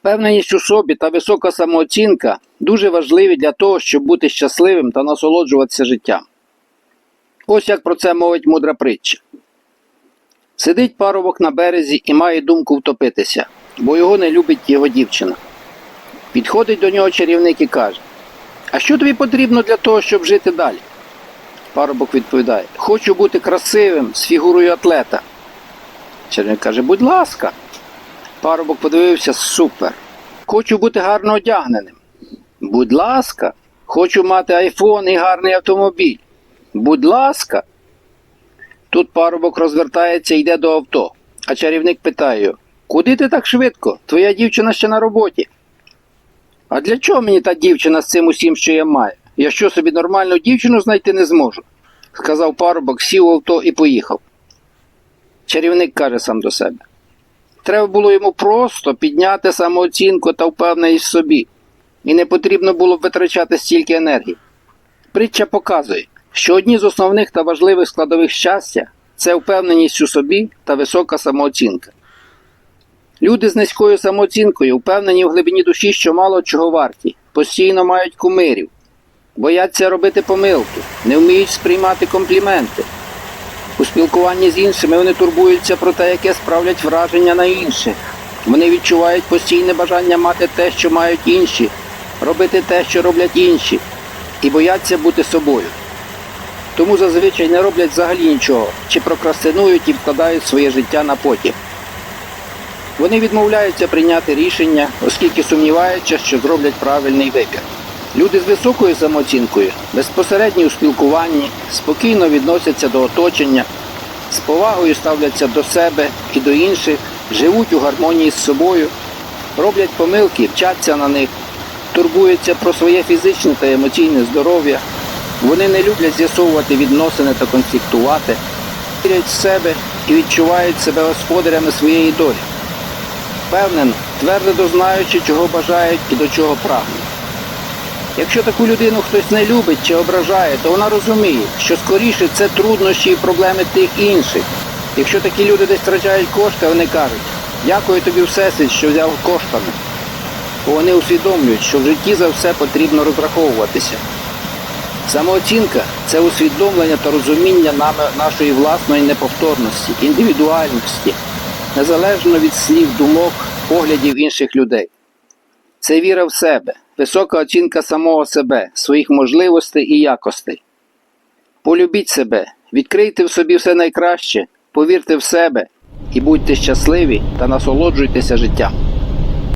Впевненість у собі та висока самооцінка дуже важливі для того, щоб бути щасливим та насолоджуватися життям. Ось як про це мовить мудра притча. Сидить парубок на березі і має думку втопитися, бо його не любить його дівчина. Підходить до нього чарівник і каже: А що тобі потрібно для того, щоб жити далі? Парубок відповідає: Хочу бути красивим з фігурою атлета. Чарівник каже, будь ласка. Парубок подивився супер. Хочу бути гарно одягненим. Будь ласка, хочу мати айфон і гарний автомобіль. Будь ласка. Тут парубок розвертається і йде до авто, а чарівник питає куди ти так швидко? Твоя дівчина ще на роботі. А для чого мені та дівчина з цим усім, що я маю? Я що собі нормальну дівчину знайти не зможу? сказав парубок, сів в авто і поїхав. Чарівник каже сам до себе. Треба було йому просто підняти самооцінку та впевненість в собі, і не потрібно було б витрачати стільки енергії. Притча показує, що одні з основних та важливих складових щастя це впевненість у собі та висока самооцінка. Люди з низькою самооцінкою впевнені в глибині душі, що мало чого варті, постійно мають кумирів, бояться робити помилки, не вміють сприймати компліменти. У спілкуванні з іншими вони турбуються про те, яке справлять враження на інших. Вони відчувають постійне бажання мати те, що мають інші, робити те, що роблять інші, і бояться бути собою. Тому зазвичай не роблять взагалі нічого, чи прокрастинують і вкладають своє життя на потім. Вони відмовляються прийняти рішення, оскільки сумніваються, що зроблять правильний вибір. Люди з високою самооцінкою безпосередньо у спілкуванні, спокійно відносяться до оточення, з повагою ставляться до себе і до інших, живуть у гармонії з собою, роблять помилки, вчаться на них, турбуються про своє фізичне та емоційне здоров'я. Вони не люблять з'ясовувати відносини та конфліктувати, вірять в себе і відчувають себе господарями своєї долі. Впевнено, твердо знаючи, чого бажають і до чого прагнуть. Якщо таку людину хтось не любить чи ображає, то вона розуміє, що скоріше це труднощі і проблеми тих інших. Якщо такі люди десь втрачають кошти, вони кажуть, дякую тобі всесвіт, що взяв коштами. Бо вони усвідомлюють, що в житті за все потрібно розраховуватися. Самооцінка це усвідомлення та розуміння нами нашої власної неповторності, індивідуальності, незалежно від слів, думок, поглядів інших людей. Це віра в себе, висока оцінка самого себе, своїх можливостей і якостей. Полюбіть себе, відкрийте в собі все найкраще, повірте в себе і будьте щасливі та насолоджуйтеся життям.